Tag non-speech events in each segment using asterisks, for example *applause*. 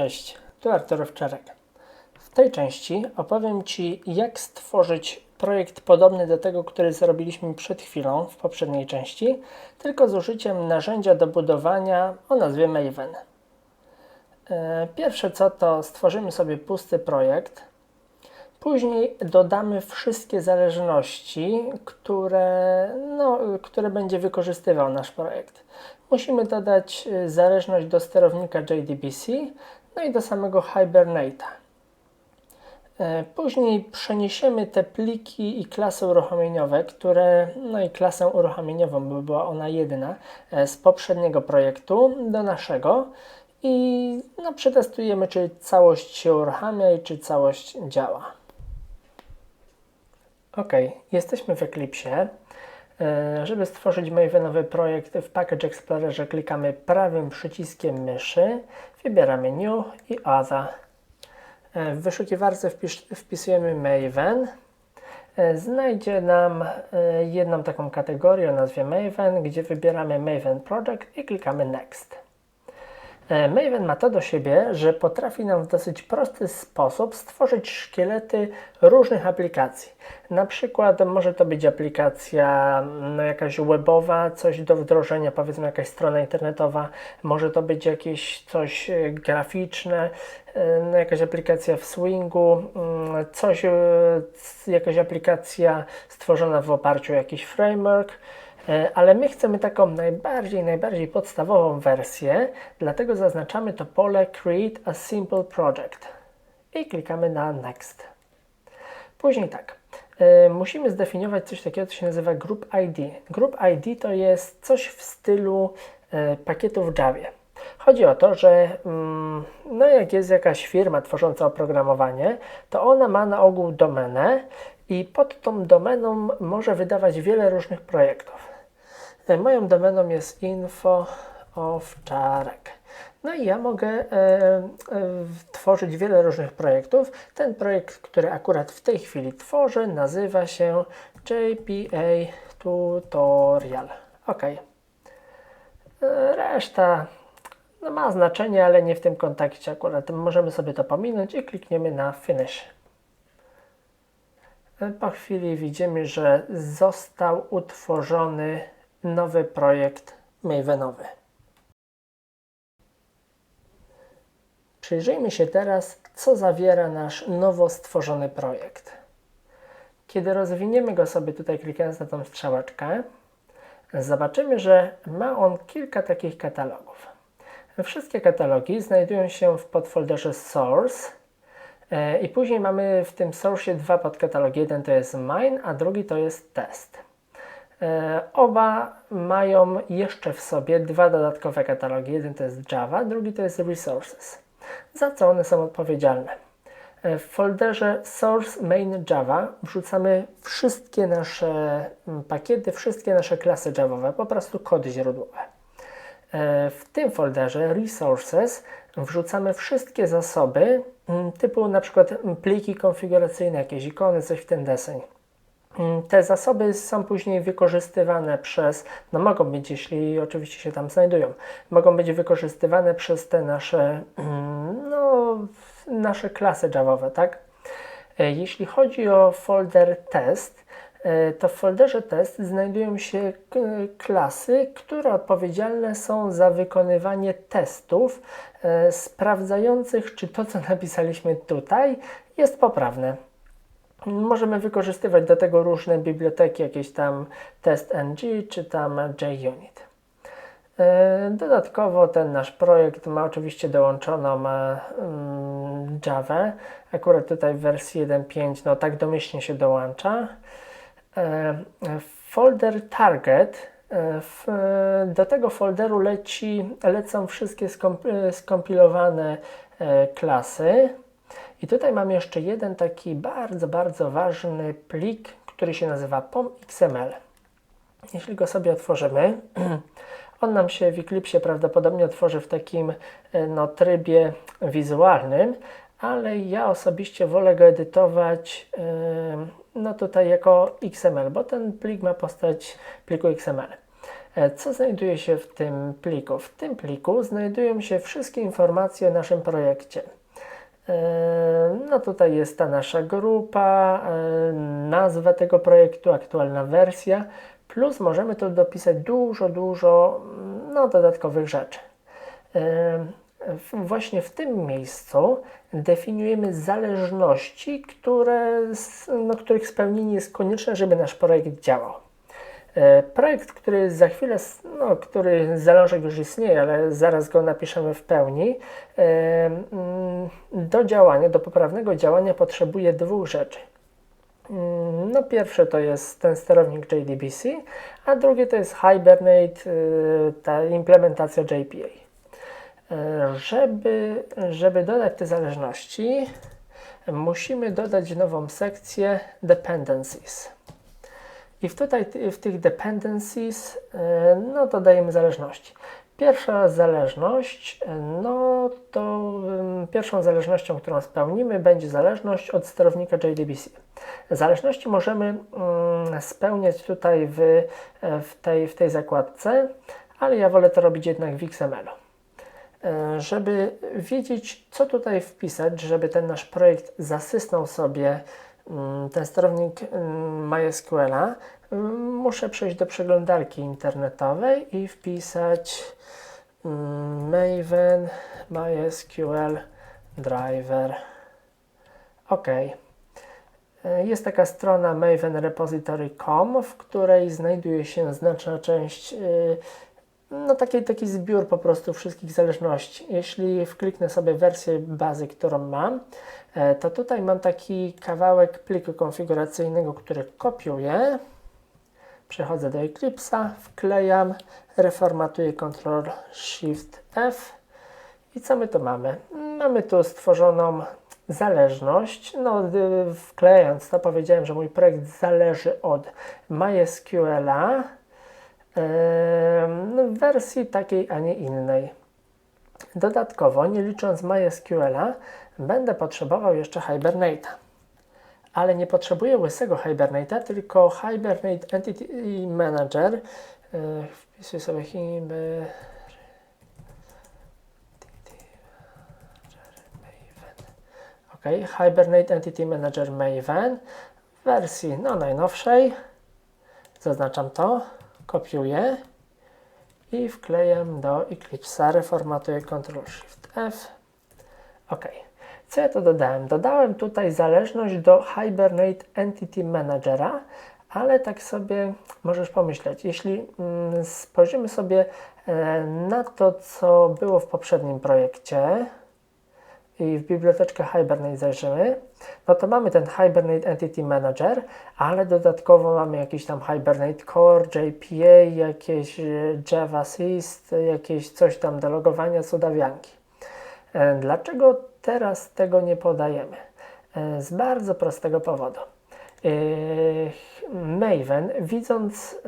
Cześć, tu Artur Owczarek. W tej części opowiem Ci, jak stworzyć projekt podobny do tego, który zrobiliśmy przed chwilą w poprzedniej części, tylko z użyciem narzędzia do budowania o nazwie Maven. E, Pierwsze co to stworzymy sobie pusty projekt. Później dodamy wszystkie zależności, które, no, które będzie wykorzystywał nasz projekt. Musimy dodać y, zależność do sterownika JDBC, no i do samego Hibernate'a. E, Później przeniesiemy te pliki i klasy uruchomieniowe, które, no i klasę uruchomieniową, by była ona jedyna, e, z poprzedniego projektu do naszego i no, przetestujemy, czy całość się uruchamia i czy całość działa. Ok, jesteśmy w Eclipse. E, Żeby stworzyć Mavenowy projekt w Package Explorerze klikamy prawym przyciskiem myszy, wybieramy New i Other. E, W wyszukiwarce wpisz, wpisujemy Maven. E, Znajdzie nam jedną taką kategorię o nazwie Maven, gdzie wybieramy Maven Project i klikamy Next. E, Maven ma to do siebie, że potrafi nam w dosyć prosty sposób stworzyć szkielety różnych aplikacji. Na przykład może to być aplikacja no, jakaś webowa, coś do wdrożenia, powiedzmy jakaś strona internetowa, może to być jakieś coś e, graficzne, e, no, jakaś aplikacja w Swingu, mm, coś, jakaś aplikacja stworzona w oparciu o jakiś framework. E, ale my chcemy taką najbardziej, najbardziej podstawową wersję, dlatego zaznaczamy to pole Create a Simple Project i klikamy na Next. Później tak, e, musimy zdefiniować coś takiego, co się nazywa Group ID. Group ID to jest coś w stylu e, pakietu w Javie. Chodzi o to, że mm, no jak jest jakaś firma tworząca oprogramowanie, to ona ma na ogół domenę i pod tą domeną może wydawać wiele różnych projektów. Moją domeną jest info owczarek. No i ja mogę e, e, tworzyć wiele różnych projektów. Ten projekt, który akurat w tej chwili tworzę, nazywa się JPA Tutorial. OK. E, Reszta no, ma znaczenie, ale nie w tym kontekście akurat. Możemy sobie to pominąć i klikniemy na Finish. E, Po chwili widzimy, że został utworzony nowy projekt Mavenowy. Przyjrzyjmy się teraz, co zawiera nasz nowo stworzony projekt. Kiedy rozwiniemy go sobie tutaj klikając na tą strzałeczkę, zobaczymy, że ma on kilka takich katalogów. Wszystkie katalogi znajdują się w podfolderze Source e, i później mamy w tym source dwa podkatalogi. Jeden to jest Mine, a drugi to jest Test. E, Oba mają jeszcze w sobie dwa dodatkowe katalogi. Jeden to jest Java, drugi to jest Resources. Za co one są odpowiedzialne? E, W folderze Source Main Java wrzucamy wszystkie nasze pakiety, wszystkie nasze klasy Javowe, po prostu kody źródłowe. E, W tym folderze Resources wrzucamy wszystkie zasoby typu na przykład pliki konfiguracyjne, jakieś ikony, coś w ten deseń. Mm, Te zasoby są później wykorzystywane przez, no mogą być, jeśli oczywiście się tam znajdują, mogą być wykorzystywane przez te nasze, mm, no, nasze klasy Javowe, tak? E, Jeśli chodzi o folder test, e, to w folderze test znajdują się klasy, które odpowiedzialne są za wykonywanie testów e, sprawdzających, czy to, co napisaliśmy tutaj, jest poprawne. Możemy wykorzystywać do tego różne biblioteki, jakieś tam TestNG czy tam JUnit. E, Dodatkowo ten nasz projekt ma oczywiście dołączoną e, mm, Java. Akurat tutaj w wersji 1.5 no tak domyślnie się dołącza. E, Folder target. do tego folderu leci, lecą wszystkie skomp- skompilowane klasy. I tutaj mam jeszcze jeden taki bardzo, bardzo ważny plik, który się nazywa pom.xml. Jeśli go sobie otworzymy, *clears throat* on nam się w Eclipse prawdopodobnie otworzy w takim e, no, trybie wizualnym, ale ja osobiście wolę go edytować e, no tutaj jako XML, bo ten plik ma postać pliku XML. E, Co znajduje się w tym pliku? W tym pliku znajdują się wszystkie informacje o naszym projekcie. E, No tutaj jest ta nasza grupa, e, nazwa tego projektu, aktualna wersja, plus możemy tu dopisać dużo, dużo no, dodatkowych rzeczy. E, Właśnie w tym miejscu definiujemy zależności, które, no, których spełnienie jest konieczne, żeby nasz projekt działał. E, Projekt, który za chwilę, no, który zalążek już istnieje, ale zaraz go napiszemy w pełni, e, mm, do działania, do poprawnego działania potrzebuje dwóch rzeczy. Mm, No pierwsze to jest ten sterownik JDBC, a drugie to jest Hibernate, y, ta implementacja JPA. E, Żeby, żeby dodać te zależności, musimy dodać nową sekcję Dependencies. I tutaj w tych dependencies, e, no to dajemy zależności. Pierwsza zależność, e, no to pierwszą zależnością, którą spełnimy, będzie zależność od sterownika JDBC. Zależności możemy ym, spełniać tutaj w, e, w, tej, w tej zakładce, ale ja wolę to robić jednak w XML-u. Żeby wiedzieć, co tutaj wpisać, żeby ten nasz projekt zasysnął sobie mm, ten sterownik mm, MySQL-a, mm, muszę przejść do przeglądarki internetowej i wpisać mm, Maven MySQL Driver. OK. E, Jest taka strona mavenrepository.com, w której znajduje się znaczna część y, no taki, taki zbiór po prostu wszystkich zależności. Jeśli wkliknę sobie wersję bazy, którą mam, e, to tutaj mam taki kawałek pliku konfiguracyjnego, który kopiuję, przechodzę do Eclipse'a, wklejam, reformatuję Ctrl Shift F i co my tu mamy? Mamy tu stworzoną zależność. No, wklejając to powiedziałem, że mój projekt zależy od MySQL-a, w wersji takiej, a nie innej. Dodatkowo, nie licząc MySQL-a, będę potrzebował jeszcze Hibernate'a. Ale nie potrzebuję łysego Hibernate'a, tylko Hibernate Entity Manager. E, Wpisuję sobie Hiber... OK, Hibernate Entity Manager Maven w wersji no, najnowszej. Zaznaczam to, kopiuję i wklejam do Eclipse'a, reformatuję Ctrl Shift F. OK. Co ja tu dodałem? Dodałem tutaj zależność do Hibernate Entity Managera, ale tak sobie możesz pomyśleć, jeśli mm, spojrzymy sobie e, na to, co było w poprzednim projekcie, i w biblioteczkę Hibernate zajrzymy, no to mamy ten Hibernate Entity Manager, ale dodatkowo mamy jakiś tam Hibernate Core, JPA, jakieś e, Java Assist, jakieś coś tam do logowania cudawianki. E, Dlaczego teraz tego nie podajemy? E, Z bardzo prostego powodu. Maven, widząc,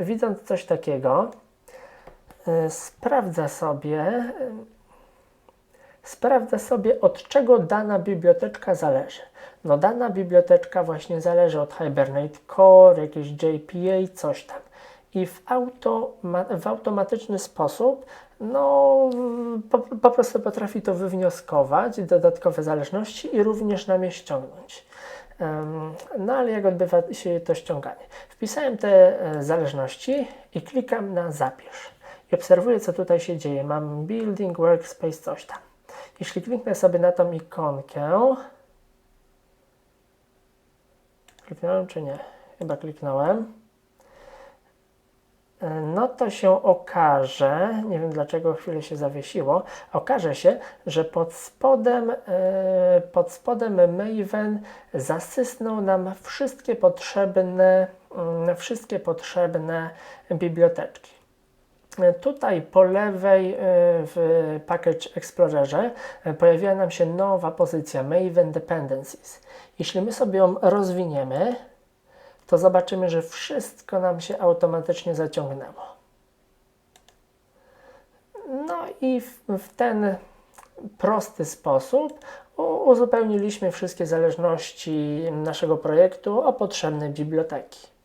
widząc coś takiego, sprawdza sobie, sprawdza sobie, od czego dana biblioteczka zależy. No dana biblioteczka właśnie zależy od Hibernate Core, jakieś JPA, coś tam. I w, automa w automatyczny sposób no, po, po prostu potrafi to wywnioskować, dodatkowe zależności i również nam je ściągnąć. No ale jak odbywa się to ściąganie? Wpisałem te e, zależności i klikam na zapisz. I obserwuję, co tutaj się dzieje. Mam building, workspace, coś tam. Jeśli kliknę sobie na tą ikonkę, kliknąłem czy nie? Chyba kliknąłem. No to się okaże, nie wiem dlaczego chwilę się zawiesiło, okaże się, że pod spodem, e, pod spodem Maven zasysnął nam wszystkie potrzebne, mm, wszystkie potrzebne biblioteczki. Tutaj po lewej e, w Package Explorerze e, pojawiła nam się nowa pozycja Maven Dependencies. Jeśli my sobie ją rozwiniemy, to zobaczymy, że wszystko nam się automatycznie zaciągnęło. No i w, w ten prosty sposób uzupełniliśmy wszystkie zależności naszego projektu o potrzebne biblioteki.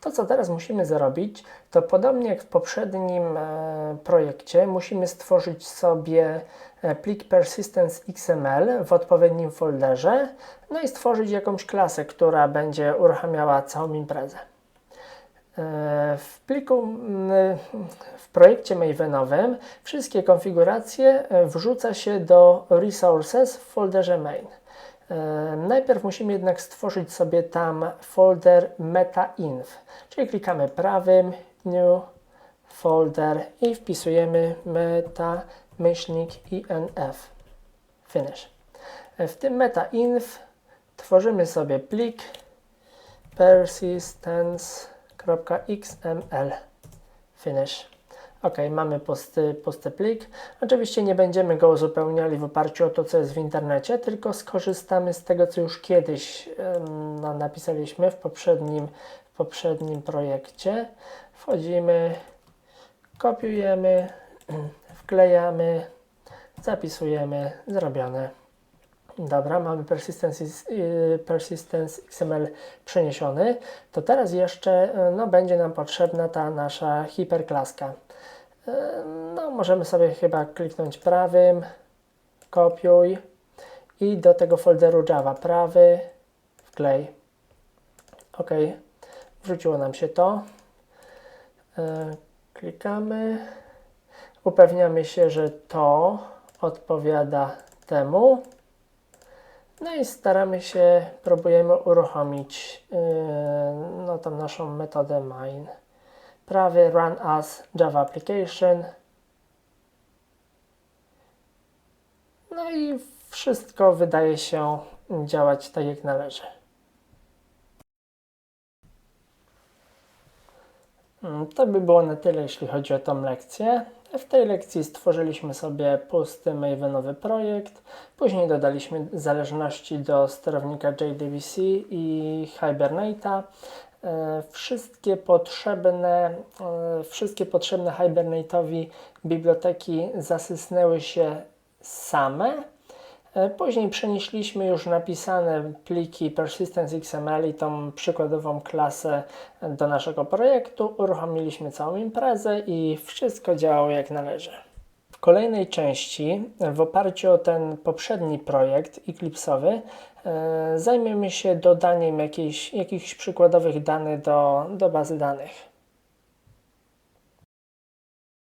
To, co teraz musimy zrobić, to podobnie jak w poprzednim e, projekcie, musimy stworzyć sobie e, plik persistence XML w odpowiednim folderze, no i stworzyć jakąś klasę, która będzie uruchamiała całą imprezę. E, W pliku, w projekcie Mavenowym wszystkie konfiguracje wrzuca się do resources w folderze main. Najpierw musimy jednak stworzyć sobie tam folder metainf, czyli klikamy prawym new folder i wpisujemy meta myślnik inf finish. E, W tym metainf tworzymy sobie plik persistence.xml finish. Ok, mamy pusty, plik. Oczywiście nie będziemy go uzupełniali w oparciu o to, co jest w internecie, tylko skorzystamy z tego, co już kiedyś no, napisaliśmy w poprzednim, w poprzednim projekcie. Wchodzimy, kopiujemy, *clears throat* wklejamy, zapisujemy, zrobione. Dobra, mamy persistence, is- y, persistence XML przeniesiony. To teraz jeszcze no, będzie nam potrzebna ta nasza hiperklaska. No, możemy sobie chyba kliknąć prawym, kopiuj i do tego folderu Java prawy, wklej. OK, wrzuciło nam się to. Y, Klikamy, upewniamy się, że to odpowiada temu. No i staramy się, próbujemy uruchomić yy, no, tą naszą metodę main. Prawy run as Java application. No i wszystko wydaje się działać tak jak należy. Mm, To by było na tyle, jeśli chodzi o tą lekcję. W tej lekcji stworzyliśmy sobie pusty Mavenowy projekt. Później dodaliśmy zależności do sterownika JDBC i Hibernate'a. E, Wszystkie potrzebne, e, wszystkie potrzebne Hibernate'owi biblioteki zasysnęły się same. E, Później przenieśliśmy już napisane pliki persistence XML i tą przykładową klasę do naszego projektu, uruchomiliśmy całą imprezę i wszystko działało jak należy. Kolejnej części, w oparciu o ten poprzedni projekt Eclipse'owy, e, zajmiemy się dodaniem jakichś, jakichś przykładowych danych do, do bazy danych.